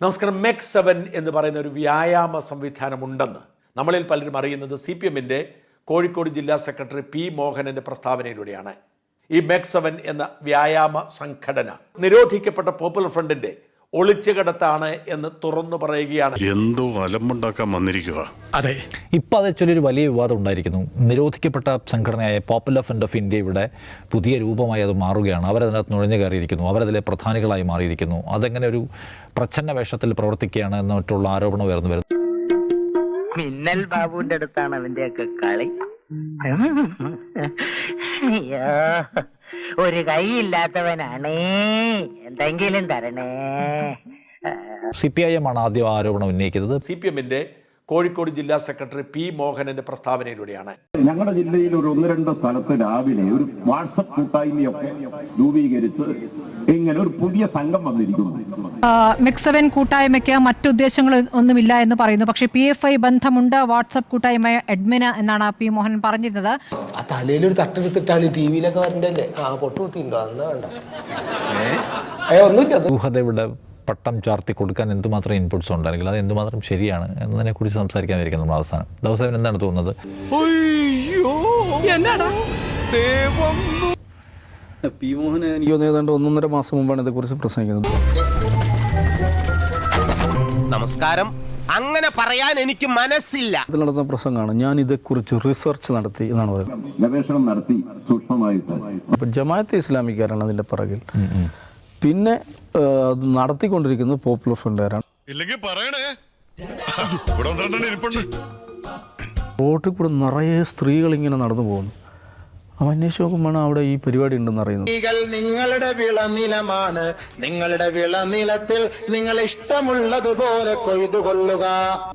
നമസ്കാരം മെക് സെവൻ എന്ന് പറയുന്ന ഒരു വ്യായാമ സംവിധാനമുണ്ടെന്ന് നമ്മളിൽ പലരും അറിയുന്നത് സി പി എമ്മിന്റെ കോഴിക്കോട് ജില്ലാ സെക്രട്ടറി പി മോഹനന്റെ പ്രസ്താവനയിലൂടെയാണ്. ഈ മെക് സെവൻ എന്ന വ്യായാമ സംഘടന നിരോധിക്കപ്പെട്ട പോപ്പുലർ ഫ്രണ്ടിന്റെ ഒളിച്ചുകിടത്താണ് എന്ന് തുറന്നു പറയുകയാണ്. എന്തോ അലമ്പുണ്ടാക്കാൻ വന്നിരിക്കുക അതെ. ഇപ്പോൾ അതേ ചൊല്ലി ഒരു വലിയ വിവാദം ഉണ്ടായിരിക്കുന്നു. നിരോധിക്കപ്പെട്ട സംഘടനയായ പോപ്പുലർ ഫ്രണ്ട് ഓഫ് ഇന്ത്യയുടെ പുതിയ രൂപമായി അത് മാറുകയാണ്. അവരതിനകത്ത് നുഴഞ്ഞു കയറിയിരിക്കുന്നു. അവരതിലെ പ്രധാനികളായി മാറിയിരിക്കുന്നു. അതെങ്ങനെ ഒരു പ്രച്ഛന്ന വേഷത്തിൽ പ്രവർത്തിക്കുകയാണ് എന്നിട്ടുള്ള ആരോപണം ഉയർന്നു വരുന്നു. മിന്നൽ ബാബുവിന്റെ അടുത്താണ് അവന്റെയൊക്കെ കളി. അയ്യോ ഒരു കൈയില്ലാത്തവനാണ്. എന്തെങ്കിലും തരണേ. സി പി ഐ എം ആണ് ആദ്യം ആരോപണം ഉന്നയിക്കുന്നത്. സി പി എമ്മിന്റെ കോഴിക്കോട് ജില്ലാ സെക്രട്ടറി പി മോഹനന്റെ പ്രസ്താവനയിലൂടെയാണ്. ഞങ്ങളുടെ ജില്ലയിൽ ഒരു ഒന്ന് രണ്ട് സ്ഥലത്ത് രാവിലെ ഒരു വാട്സപ്പ് കൂട്ടായ്മയൊക്കെ രൂപീകരിച്ച് ഇങ്ങനെ ഒരു പുതിയ സംഘം വന്നിരിക്കുന്നു. മിക്സവൻ കൂട്ടായ്മയ്ക്ക് മറ്റുദ്ദേശങ്ങൾ ഒന്നുമില്ല എന്ന് പറയുന്നു. പക്ഷേ പി എഫ് ഐ ബന്ധമുണ്ട്. വാട്സപ്പ് കൂട്ടായ്മ അഡ്മിന് എന്നാണ് പി മോഹൻ പറഞ്ഞിരുന്നത്. ആ തലയിലൊരു തട്ടെടുത്തിട്ടാണ് ടി വിയിലൊക്കെ വരണ്ടല്ലേ ആ പൊട്ടുകുത്തിണ്ടോ എന്നാ വേണ്ട? ഏ? ഒന്നുമില്ല പട്ടം ചാർത്തി കൊടുക്കാൻ എന്തുമാത്രം ഇൻപുട്സ് ഉണ്ട്? അല്ലെങ്കിൽ അത് എന്തുമാത്രം ശരിയാണ്? എന്നതിനെ എന്നതിനെക്കുറിച്ച് വരിക നമ്മൾ അവസാനം. ദൗസവൻ എന്താണ് തോന്നുന്നത്? പി മോഹൻ എനിക്ക് ഏതാണ്ട് ഒന്നൊന്നര മാസം മുമ്പാണ് ഇതേക്കുറിച്ച് പ്രസംഗിക്കുന്നത്. നമസ്കാരം. അങ്ങനെ പറയാൻ എനിക്ക് മനസ്സില്ല. ഇതിൽ നടന്ന പ്രസംഗമാണ്. ഞാൻ ഇതേക്കുറിച്ച് റിസർച്ച് നടത്തി എന്നാണ് പറയുന്നത്. ഗവേഷണം നടത്തി സൂക്ഷ്മമായിട്ട്. അപ്പൊ ജമാഅത്തെ ഇസ്ലാമിക്കാരാണ് അതിന്റെ പിറകിൽ. പിന്നെ അത് നടത്തിക്കൊണ്ടിരിക്കുന്നത് പോപ്പുലർ ഫ്രണ്ടുകാരാണ്. ഇല്ലെങ്കിൽ പറയണേ. ഇവിടെ റോട്ടിൽ കൂടെ നിറയെ സ്ത്രീകൾ ഇങ്ങനെ നടന്നു പോകുന്നു. അപ്പം അന്വേഷിച്ച് നോക്കുമ്പോഴാണ് അവിടെ ഈ പരിപാടി ഉണ്ടെന്ന് അറിയുന്നത്. സ്ത്രീകൾ നിങ്ങളുടെ വിളനിലമാണ്. നിങ്ങളുടെ വിളനിലത്തിൽ നിങ്ങൾ ഇഷ്ടമുള്ളതുപോലെ കൊയ്തുകൊള്ളുക.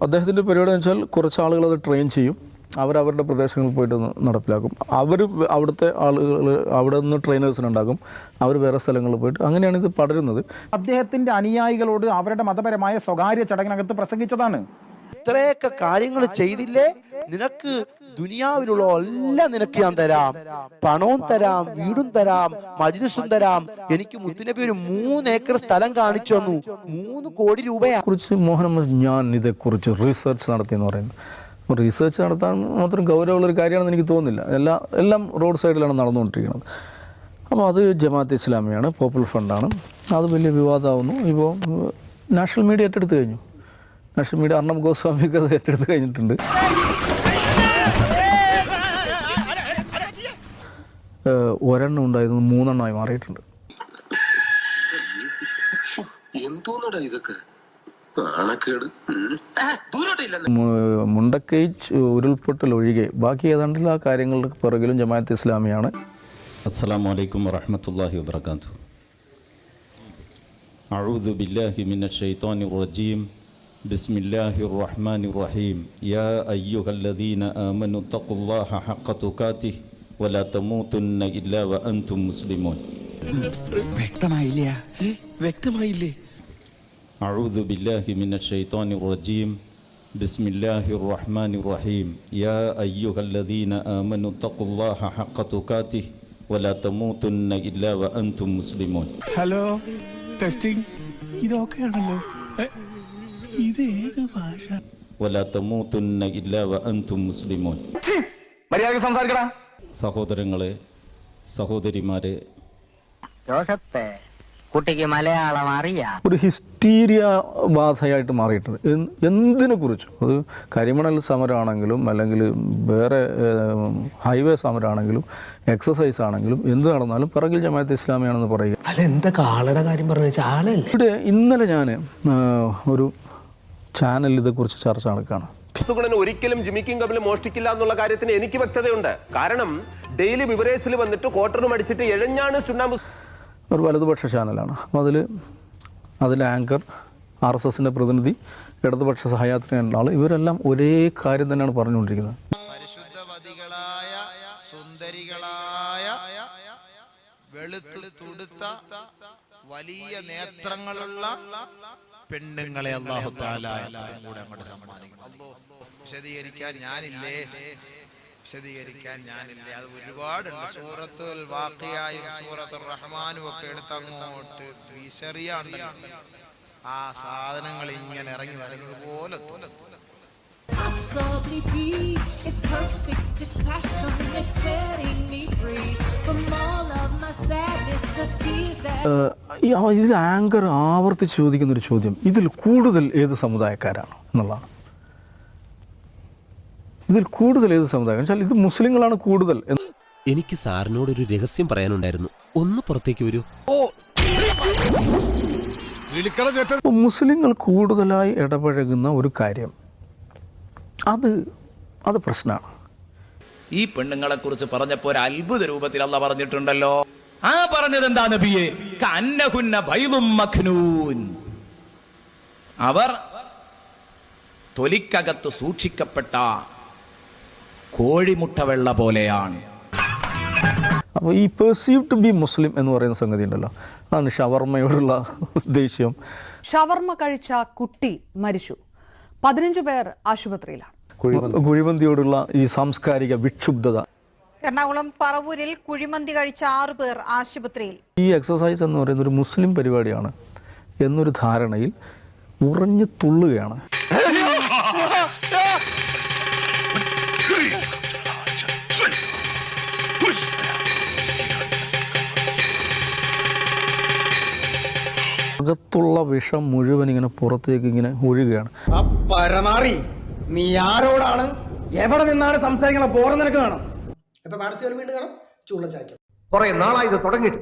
അദ്ദേഹത്തിന്റെ പരിപാടി എന്ന് വെച്ചാൽ കുറച്ച് ആളുകൾ അത് ട്രെയിൻ ചെയ്യും. അവരവരുടെ പ്രദേശങ്ങളിൽ പോയിട്ട് നടപ്പിലാക്കും. അവർ അവിടുത്തെ ആളുകൾ അവിടെ നിന്ന് ട്രെയിനേഴ്സിനുണ്ടാക്കും അവർ വേറെ സ്ഥലങ്ങളിൽ പോയിട്ട് അങ്ങനെയാണ് ഇത് പടരുന്നത്. അദ്ദേഹത്തിന്റെ അനുയായികളോട് അവരുടെ മതപരമായ സ്വകാര്യ ചടങ്ങിനകത്ത് പ്രസംഗിച്ചതാണ്. ഇത്രയൊക്കെ കാര്യങ്ങൾ ചെയ്തില്ലേ? നിനക്ക് ദുനിയാവിലുള്ള എല്ലാം നിനക്ക് ഞാൻ തരാം. പണവും തരാം വീടും തരാം മജിലിസും തരാം. എനിക്ക് മുത്തുനബി ഒരു മൂന്ന് ഏക്കർ സ്ഥലം കാണിച്ചു തന്നു. മൂന്ന് കോടി രൂപയെ. കുറിച്ച് മോഹൻ ഞാൻ ഇതേക്കുറിച്ച് റിസർച്ച് നടത്തിയെന്ന് പറയുന്നത്. അപ്പോൾ റീസേർച്ച് നടത്താൻ മാത്രം ഗൗരവമുള്ളൊരു കാര്യമാണെന്ന് എനിക്ക് തോന്നുന്നില്ല. എല്ലാ എല്ലാം റോഡ് സൈഡിലാണ് നടന്നുകൊണ്ടിരിക്കുന്നത്. അപ്പോൾ അത് ജമാഅത്ത് ഇസ്ലാമിയാണ് പോപ്പുലർ ഫണ്ടാണ് അത് വലിയ വിവാദമാവുന്നു. ഇപ്പോൾ നാഷണൽ മീഡിയ ഏറ്റെടുത്ത് കഴിഞ്ഞു. നാഷണൽ മീഡിയ അർണബ് ഗോസ്വാമിയൊക്കെ അത് ഏറ്റെടുത്ത് കഴിഞ്ഞിട്ടുണ്ട്. ഒരെണ്ണം ഉണ്ടായിരുന്നു മൂന്നെണ്ണമായി മാറിയിട്ടുണ്ട്. എന്തോന്നടാ ഇതൊക്കെ? മുണ്ടക്കൈ ചു- ഉരുൾപൊട്ടൽ ഒഴികെ ബാക്കി ഏതാണ്ട് എല്ലാ കാര്യങ്ങളുടെ പിറകിലും ജമാഅത്ത് ഇസ്ലാമിയാണ് السلام عليكم ورحمة الله وبركاته أعوذ بالله من الشيطان الرجيم بسم الله الرحمن الرحيم يا أيها الذين آمنوا اتقوا الله حق تقاته ولا تموتن إلا وأنتم مسلمون വ്യക്തമായില്ല വ്യക്തമായില്ലേ أعوذ بالله من الشيطان الرجيم بسم الله الرحمن الرحيم يا أيها الذين آمنوا اتقوا الله حق تقاته ولا تموتن إلا وأنتم مسلمون ഹലോ ടെസ്റ്റിംഗ് ഇതൊക്കെയാണല്ലോ ഇത് ഏത് ഭാഷ ولا تموتن إلا وأنتم مسلمون മര്യാദ സംസാരിക്കടാ സഹോദരങ്ങളെ സഹോദരിമാരെ ജോസഫ് കുട്ടിക്ക് മലയാളം അറിയാം. ഒരു ഹിസ്റ്റീരിയ ബാധയായിട്ട് മാറിയിട്ടുണ്ട്. എന്ത് എന്തിനെ കുറിച്ചും? അത് കരിമണൽ സമരമാണെങ്കിലും അല്ലെങ്കിൽ വേറെ ഹൈവേ സമരമാണെങ്കിലും എക്സസൈസ് ആണെങ്കിലും എന്ത് നടന്നാലും പിറകിൽ ജമാഅത്ത് ഇസ്ലാമിയാണെന്ന് പറയുക. അല്ല എന്താ ആളുടെ കാര്യം പറഞ്ഞു വെച്ചാൽ ആളല്ലേ? ഇവിടെ ഇന്നലെ ഞാൻ ഒരു ചാനൽ ഇതേക്കുറിച്ച് ചർച്ച നടക്കുകയാണ്. സുഗുണൻ ഒരിക്കലും ജിമിക്കും കപിലും മോഷ്ടിക്കില്ല എന്നുള്ള കാര്യത്തിന് എനിക്ക് വ്യക്തതയുണ്ട്. കാരണം ഡെയിലി ബിവറേസിൽ വന്നിട്ട് ക്വാർട്ടറും അടിച്ചിട്ട് എഴഞ്ഞാണ് ചുണ്ണാമ്പ് ഒരു വലതുപക്ഷ ചാനലാണ്. അപ്പോൾ അതിൽ അതിൽ ആങ്കർ ആർ എസ് എസിന്റെ പ്രതിനിധി ഇടതുപക്ഷ സഹയാത്രി എന്ന ആൾ ഇവരെല്ലാം ഒരേ കാര്യം തന്നെയാണ് പറഞ്ഞുകൊണ്ടിരിക്കുന്നത്. വലിയ നേത്രങ്ങളുള്ള പെണ്ണുങ്ങളെ അള്ളാഹു താല കൂടെ അങ്ങോട്ട് സമ്മാനിക്കണം വിശദീകരിക്കാൻ ഞാനില്ലേ? വിശദീകരിക്കാൻ ഞാനില്ല. അത് ഒരുപാടുണ്ട്. സൂറത്തുൽ വാക്കിയായും സൂറത്തുൽ റഹ്മാനും ഒക്കെ എടുത്ത് അങ്ങോട്ട് ആ സാധനങ്ങൾ ഇങ്ങനെ ഇറങ്ങി വരുന്നത് പോലെ ഇതിൽ ആങ്കർ ആവർത്തിച്ച് ചോദിക്കുന്നൊരു ചോദ്യം. ഇതിൽ കൂടുതൽ ഏത് സമുദായക്കാരാണ് എന്നുള്ളതാണ്. ഇതിൽ കൂടുതൽ ഏത് സമുദായം? വെച്ചാൽ ഇത് മുസ്ലിങ്ങളാണ് കൂടുതൽ എനിക്ക് സാറിനോട് ഒരു രഹസ്യം പറയാനുണ്ടായിരുന്നു. ഒന്ന് പുറത്തേക്ക് വരൂ. മുസ്ലിങ്ങൾ കൂടുതലായി ഇടപഴകുന്ന ഒരു കാര്യം. അത് അത് പ്രശ്നമാണ്. ഈ പെണ്ണുങ്ങളെ കുറിച്ച് പറഞ്ഞപ്പോ ഒരു അത്ഭുത രൂപത്തിൽ അല്ല പറഞ്ഞിട്ടുണ്ടല്ലോ. ആ പറഞ്ഞത് എന്താ നബിയെ? കന്നഹുന്ന ബൈലും മഖ്നൂൻ. അവർ തൊലിക്കകത്ത് സൂക്ഷിക്കപ്പെട്ട കോഴിമുട്ട വെള്ള പോലെയാണ് അപ്പോൾ ഈ പെർസീവ് ടു ബി മുസ്ലിം എന്ന് പറയുന്ന സംഗതി ഉണ്ടല്ലോ അതാണ് ഷവർമ്മയോടുള്ള ഉദ്ദേശ്യം ഷവർമ്മ കഴിച്ച കുട്ടി മരിച്ചു. പതിനഞ്ചു പേർ ആശുപത്രിയിലാണ്. കുഴിമന്തിയോടുള്ള ഈ സാംസ്കാരിക വിക്ഷുബ്ധത. എറണാകുളം പറവൂരിൽ കുഴിമന്തി കഴിച്ച ആറു പേർ ആശുപത്രിയിൽ. ഈ എക്സസൈസ് എന്ന് പറയുന്ന ഒരു മുസ്ലിം പരിപാടിയാണ് എന്നൊരു ധാരണയിൽ ഉറഞ്ഞു തുള്ളുകയാണ്. അകത്തുള്ള വിഷം മുഴുവൻ ഇങ്ങനെ പുറത്തേക്ക് ഇങ്ങനെ ഒഴുകുകയാണ്. പരനാറി നീ ആരോടാണ്? എവിടെ നിന്നാണ് സംസാരിക്കണം ബോറം നിനക്ക് വേണം. കുറെ നാളായി ഇത് തുടങ്ങിയിട്ട്.